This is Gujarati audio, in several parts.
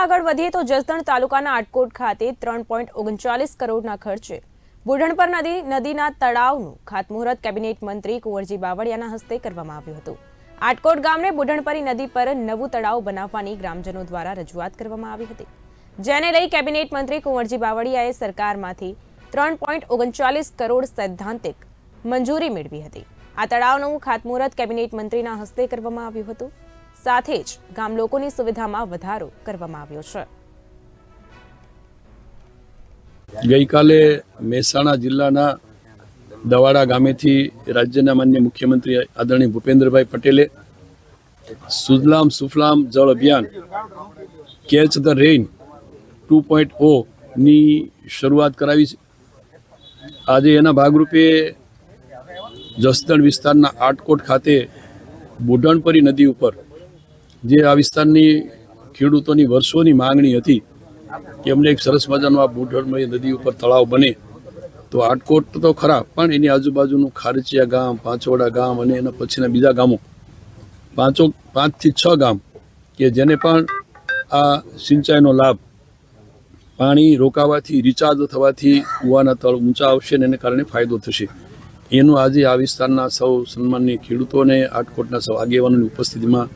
આગળ વધીએ તો જસદણ તાલુકાના આટકોટ ખાતે ત્રણ પોઈન્ટ ઓગણચાલીસ કરોડના ખર્ચે બુઢણપર નદી, નદીના તળાવનું ખાતમુહૂર્ત કેબિનેટ મંત્રી કુંવરજી બાવળિયાના હસ્તે કરવામાં આવ્યું હતું. આટકોટ ગામને બુઢણપરી નદી પર નવું તળાવ બનાવવાની ગ્રામજનો દ્વારા રજૂઆત કરવામાં આવી હતી. જેને લઈ કેબિનેટ મંત્રી કુંવરજી બાવળિયાએ સરકારમાંથી ત્રણ પોઈન્ટ ઓગણચાલીસ કરોડ સૈદ્ધાંતિક મંજૂરી મેળવી હતી. આ તળાવનું ખાતમુહૂર્ત કેબિનેટ મંત્રીના હસ્તે કરવામાં આવ્યું હતું. સાથે જ ગામ લોકોની સુવિધામાં વધારો કરવામાં આવ્યો છે. ગઈકાલે મહેસાણા જિલ્લાના દવાડા ગામેથી રાજ્યના માન્ય મુખ્યમંત્રી આદરણીય ભૂપેન્દ્રભાઈ પટેલે સુજલામ સુફલામ જળ અભિયાન, કેચ ધ રેઇન ટુ પોઈન્ટની શરૂઆત કરાવી છે. આજે એના ભાગરૂપે જસદણ વિસ્તારના આટકોટ ખાતે બુઢણપરી નદી ઉપર જે આ વિસ્તારની ખેડૂતોની વર્ષોની માંગણી હતી કે અમને એક સરસ મજાનું આ બુઢણમય નદી ઉપર તળાવ બને તો આટકોટ તો ખરા, પણ એની આજુબાજુનું ખારચિયા ગામ પાંચવડા ગામ અને એના પછીના બીજા ગામો, પાંચો, પાંચથી છ ગામ કે જેને પણ આ સિંચાઈનો લાભ, પાણી રોકાવાથી, રિચાર્જ થવાથી કૂવાના તળ ઊંચા આવશે અને એને કારણે ફાયદો થશે. એનું આજે આ વિસ્તારના સૌ સન્માનની ખેડૂતોને આટકોટના સૌ આગેવાનોની ઉપસ્થિતિમાં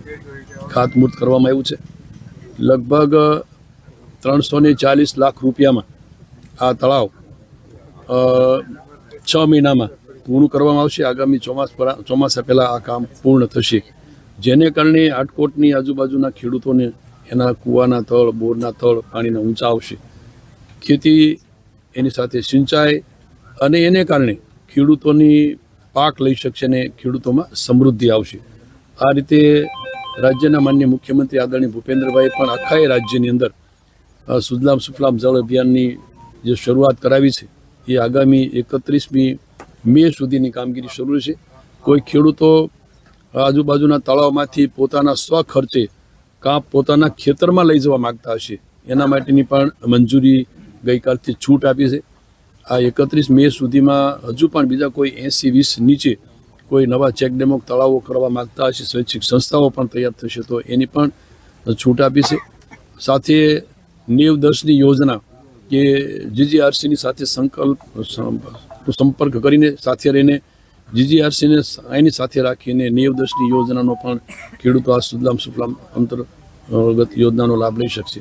ખાતમુહૂર્ત કરવામાં આવ્યું છે. લગભગ ત્રણસો ને ચાલીસ લાખ રૂપિયામાં આ તળાવ છ મહિનામાં પૂર્ણ કરવામાં આવશે. આગામી ચોમાસ પર, ચોમાસા પહેલાં આ કામ પૂર્ણ થશે. જેને કારણે આટકોટની આજુબાજુના ખેડૂતોને એના કૂવાના તળ, બોરના તળ પાણીના ઊંચા આવશે. ખેતી એની સાથે સિંચાઈ અને એને કારણે ખેડૂતોની પાક લઈ શકશે અને ખેડૂતોમાં સમૃદ્ધિ આવશે. આ રીતે રાજ્યના માન્ય મુખ્યમંત્રી આદરણીય ભૂપેન્દ્રભાઈ પણ આખા એ રાજ્યની અંદર સુજલામ સુફલામ જળ અભિયાનની જે શરૂઆત કરાવી છે, એ આગામી એકત્રીસમી મે સુધીની કામગીરી શરૂ છે કોઈ ખેડૂતો આજુબાજુના તળાવમાંથી પોતાના સ્વખર્ચે કાં પોતાના ખેતરમાં લઈ જવા માગતા હશે, એના માટેની પણ મંજૂરી ગઈકાલથી છૂટ આપી છે. આ એકત્રીસ મે સુધીમાં હજુ પણ બીજા કોઈ એંસી વીસ નીચે કોઈ નવા ચેકડેમો તળાવો કરવા માગતા હશે, સ્વૈચ્છિક સંસ્થાઓ પણ તૈયાર થશે, તો એની પણ છૂટ આપી છે. સાથે નેવ દસની યોજના કે જીજીઆરસીની સાથે સંકલ્પ સંપર્ક કરીને સાથે રહીને જીજીઆરસીને એની સાથે રાખીને નેવ દસની યોજનાનો પણ ખેડૂતો આ સુદલામ સુફલામ અંતર્ગત યોજનાનો લાભ લઈ શકશે.